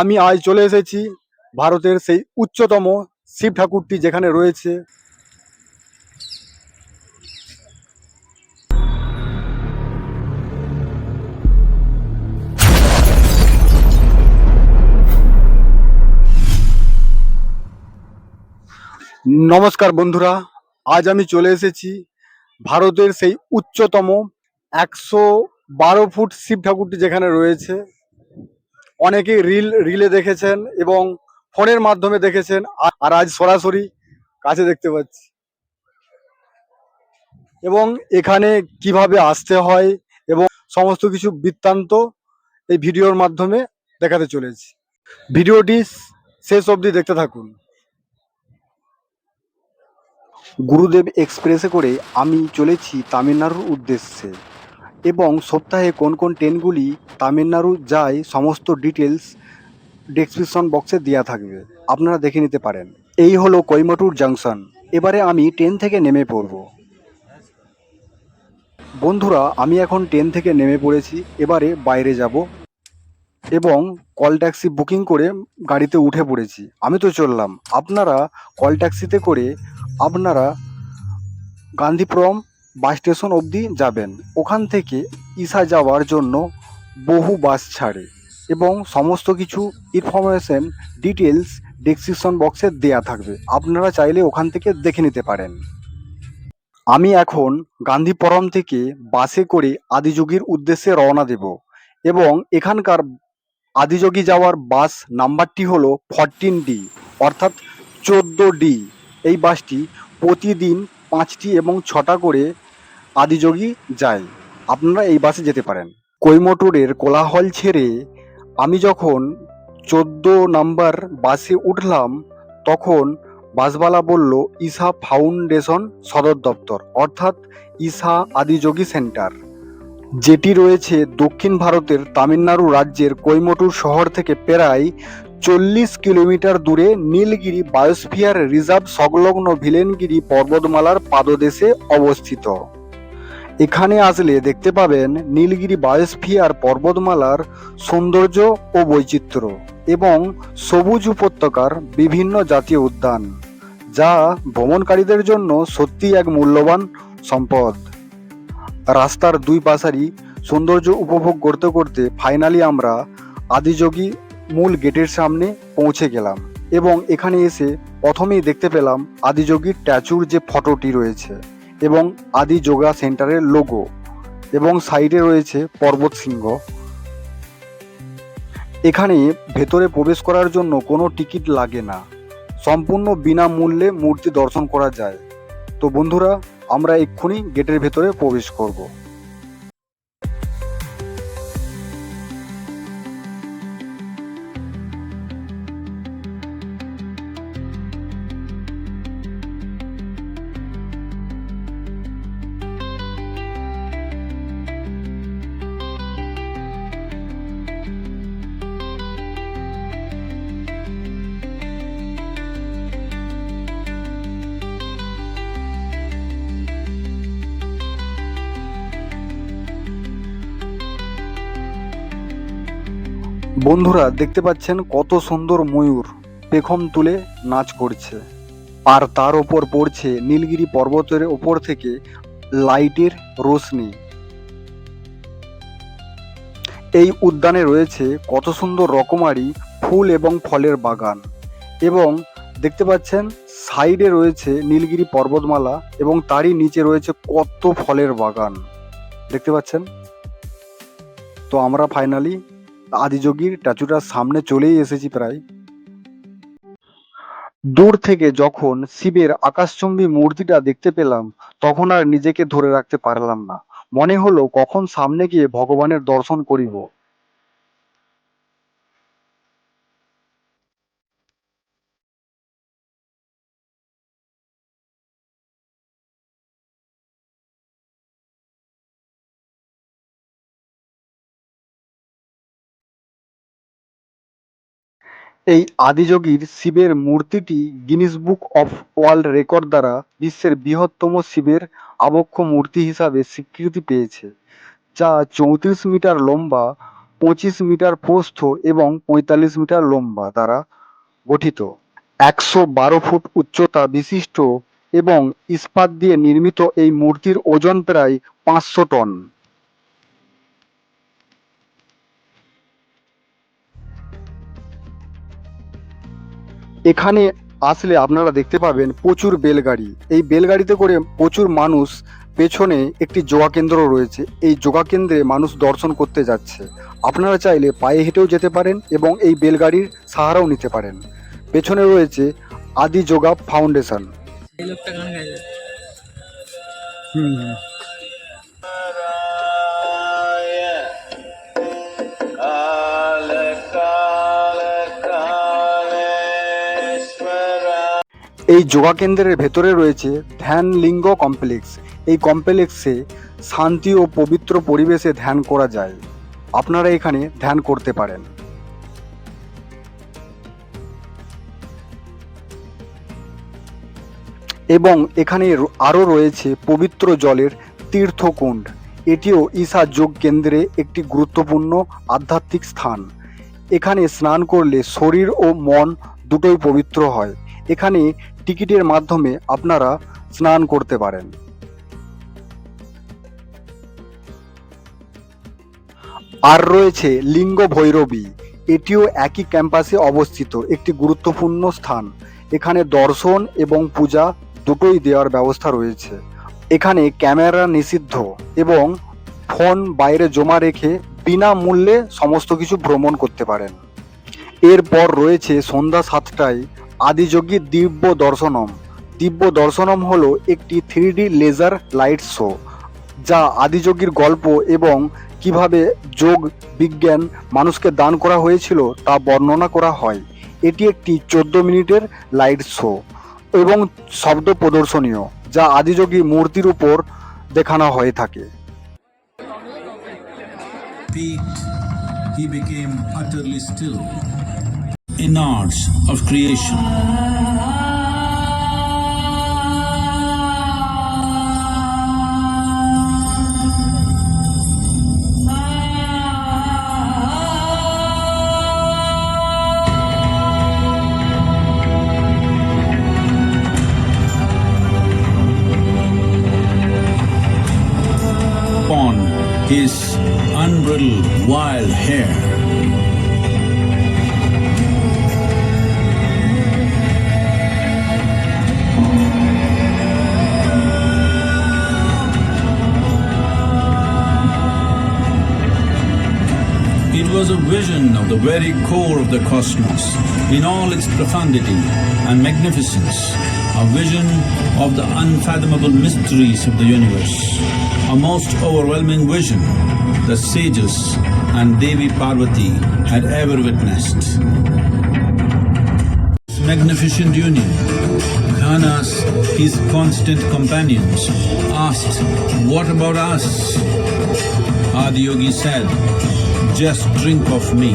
আমি আজ চলে এসেছি ভারতের সেই উচ্চতম শিব ঠাকুরটি যেখানে রয়েছে। নমস্কার বন্ধুরা, আজ আমি চলে এসেছি ভারতের সেই উচ্চতম একশো বারো ফুট শিব ঠাকুরটি যেখানে রয়েছে। অনেকে রিল রিলে দেখেছেন এবং ফোনের মাধ্যমে দেখেছেন আর আজ সরাসরি কাছে দেখতে পাচ্ছি। এবং এখানে কীভাবে আসতে হয় এবং সমস্ত কিছু বৃত্তান্ত এই ভিডিওর মাধ্যমে দেখাতে চলেছি। ভিডিওটি শেষ অবধি দেখতে থাকুন। গুরুদেব এক্সপ্রেসে করে আমি চলেছি তামিলনাড়ুর উদ্দেশ্যে। এবং সপ্তাহে কোন কোন ট্রেনগুলি তামিলনাড়ু যায় সমস্ত ডিটেলস ডেসক্রিপশন বক্সে দেওয়া থাকবে। আপনারা দেখে নিতে পারেন। এই হলো কৈমটুর জাংশন এবারে আমি ট্রেন থেকে নেমে পড়ব। বন্ধুরা, আমি এখন ট্রেন থেকে নেমে পড়েছি। এবারে বাইরে যাব এবং কল ট্যাক্সি বুকিং করে গাড়িতে উঠে পড়েছি। আমি তো চললাম। আপনারা কল ট্যাক্সিতে করে আপনারা গান্ধীপুরম বাস স্টেশন অবধি যাবেন। ওখান থেকে ইসা যাওয়ার জন্য বহু বাস ছাড়ে এবং সমস্ত কিছু ইনফরমেশন ডিটেলস ডেসক্রিপশন বক্সে দেয়া থাকবে। আপনারা চাইলে ওখান থেকে দেখে নিতে পারেন। আমি এখন গান্ধীপুরম থেকে বাসে করে আদিযোগীর উদ্দেশ্যে রওনা দেব এবং এখানকার আদিযোগী যাওয়ার বাস নাম্বারটি হলো ফরটিন ডি অর্থাৎ চোদ্দ ডি এই বাসটি প্রতিদিন পাঁচটি এবং ছটা করে আদিযোগী যায় আপনারা এই বাসে যেতে পারেন। কৈমটুরের কোলাহল ছেড়ে আমি যখন চোদ্দ নাম্বার বাসে উঠলাম, তখন বাসবালা বলল ইসা ফাউন্ডেশন সদর দপ্তর অর্থাৎ ইসা আদিযোগী সেন্টার, যেটি রয়েছে দক্ষিণ ভারতের তামিলনাড়ু রাজ্যের কৈমটুর শহর থেকে প্রায় চল্লিশ কিলোমিটার দূরে নীলগিরি বায়োস্ফিয়ার রিজার্ভ সংলগ্ন ভিলেনগিরি পর্বতমালার পাদদেশে অবস্থিত। এখানে আসলে দেখতে পাবেন নীলগিরি বায়োস্ফিয়ার পর্বতমালার সৌন্দর্য ও বৈচিত্র্য এবং সবুজ উপত্যকার বিভিন্ন জাতীয় উদ্যান, যা ভ্রমণকারীদের জন্য সত্যি এক মূল্যবান সম্পদ। রাস্তার দুই পাশারই সৌন্দর্য উপভোগ করতে করতে ফাইনালি আমরা আদিযোগী মূল গেটের সামনে পৌঁছে গেলাম এবং এখানে এসে প্রথমেই দেখতে পেলাম আদিযোগীর স্ট্যাচুর যে ফটোটি রয়েছে। এবং আদি যোগা সেন্টারের লোগো এবং সাইডে রয়েছে পর্বত সিংহ। এখানে ভেতরে প্রবেশ করার জন্য কোনো টিকিট লাগে না। সম্পূর্ণ বিনামূল্যে মূর্তি দর্শন করা যায়। তো বন্ধুরা, আমরা এক্ষুনি গেটের ভেতরে প্রবেশ করব। বন্ধুরা, দেখতে পাচ্ছেন কত সুন্দর ময়ূর। পেখম তুলে নাচ করছে। আর তার ওপর পড়ছে নীলগিরি পর্বতের ওপর থেকে লাইটের রোশনি। এই উদ্যানে রয়েছে কত সুন্দর রকমারি ফুল এবং ফলের বাগান এবং দেখতে পাচ্ছেন সাইডে রয়েছে নীলগিরি পর্বতমালা এবং তারই নিচে রয়েছে কত ফলের বাগান। দেখতে পাচ্ছেন? তো আমরা ফাইনালি আদিযোগীর স্ট্যাচুটার সামনে চলেই এসেছি প্রায়। দূর থেকে যখন শিবের আকাশচম্বী মূর্তিটা দেখতে পেলাম, তখন আর নিজেকে ধরে রাখতে পারলাম না। মনে হলো কখন সামনে গিয়ে ভগবানের দর্শন করিব। এই আদিযোগীর শিবের মূর্তিটি Guinness book of world record দ্বারা বিশ্বের বৃহত্তম শিবের আবক্ষ মূর্তি হিসাবে স্বীকৃতি পেয়েছে, যা চৌত্রিশ মিটার লম্বা, পঁচিশ মিটার প্রস্থ এবং পঁয়তাল্লিশ মিটার লম্বা দ্বারা গঠিত। একশো বারো ফুট উচ্চতা বিশিষ্ট এবং ইস্পাত দিয়ে নির্মিত এই মূর্তির ওজন প্রায় পাঁচশো টন। এখানে আসলে আপনারা দেখতে পাবেন প্রচুর বেলগাড়ি। এই বেলগাড়িতে করে প্রচুর মানুষ পেছনে একটি যোগা কেন্দ্র রয়েছে। এই যোগা কেন্দ্রে মানুষ দর্শন করতে যাচ্ছে। আপনারা চাইলে পায়ে হেঁটেও যেতে পারেন এবং এই বেলগাড়ির সাহারাও নিতে পারেন। পেছনে রয়েছে আদি যোগা ফাউন্ডেশন। এই লোকটা গান গাইছে এই যোগা কেন্দ্রের ভেতরে রয়েছে ধ্যান লিঙ্গ কমপ্লেক্স এই কমপ্লেক্সে শান্তি ও পবিত্র পরিবেশে ধ্যান করা যায়। আপনারা এখানে ধ্যান করতে পারেন। এবং এখানে আরও রয়েছে পবিত্র জলের তীর্থকুণ্ড। এটিও ঈশা যোগ কেন্দ্রে একটি গুরুত্বপূর্ণ আধ্যাত্মিক স্থান। এখানে স্নান করলে শরীর ও মন দুটোই পবিত্র হয়। এখানে টিকিটের মাধ্যমে আপনারা স্নান করতে পারেন। আর রয়েছে লিঙ্গ ভৈরবী। এটিও একই ক্যাম্পাসে অবস্থিত, একটি গুরুত্বপূর্ণ স্থান। এখানে দর্শন এবং পূজা দুটোই দেওয়ার ব্যবস্থা রয়েছে। এখানে ক্যামেরা নিষিদ্ধ এবং ফোন বাইরে জমা রেখে বিনামূল্যে সমস্ত কিছু ভ্রমণ করতে পারেন। এরপর রয়েছে সন্ধ্যা সাতটায় আদিযোগী দিব্য দর্শনম। দিব্য দর্শনম হল একটি থ্রি লেজার লাইট শো, যা আদিযোগীর গল্প এবং কীভাবে যোগ বিজ্ঞান মানুষকে দান করা হয়েছিল তা বর্ণনা করা হয়। এটি একটি চোদ্দ মিনিটের লাইট শো এবং শব্দ প্রদর্শনীয়, যা আদিযোগী মূর্তির উপর দেখানো হয়ে থাকে। He became utterly still. Innards of creation. Upon his unbridled wild hair. Vision of the very core of the cosmos in all its profundity and magnificence, a vision of the unfathomable mysteries of the universe, a most overwhelming vision the sages and Devi Parvati had ever witnessed. This magnificent union, Ghanas, his constant companions, asked, What about us? Adiyogi said, Just drink of me,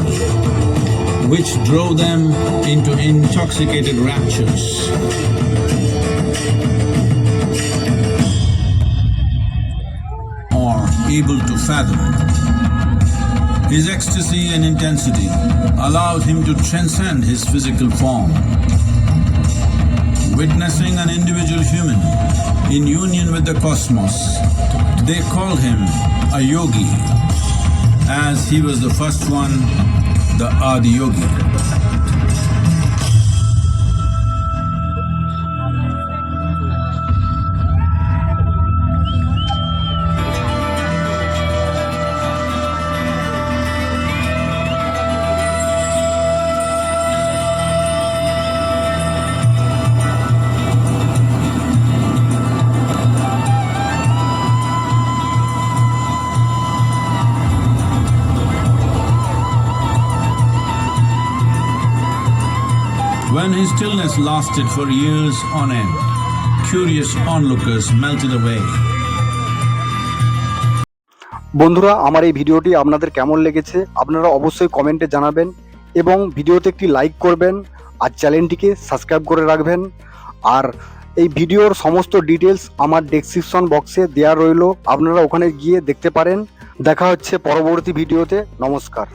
which drove them into intoxicated raptures. Or able to fathom. His ecstasy and intensity allowed him to transcend his physical form. Witnessing an individual human in union with the cosmos, they call him a yogi, as he was the first one, the Adi Yogi. When his stillness lasted for years on end, curious onlookers melted away. বন্ধুরা আমার এই ভিডিওটি আপনাদের কেমন লেগেছে আপনারা অবশ্যই কমেন্টে জানাবেন এবং ভিডিওতে একটি লাইক করবেন আর চ্যানেলটিকে সাবস্ক্রাইব করে রাখবেন। আর এই ভিডিওর সমস্ত ডিটেলস আমার ডেসক্রিপশন বক্সে দেওয়া রইল। আপনারা ওখানে গিয়ে দেখতে পারেন। দেখা হচ্ছে পরবর্তী ভিডিওতে। নমস্কার।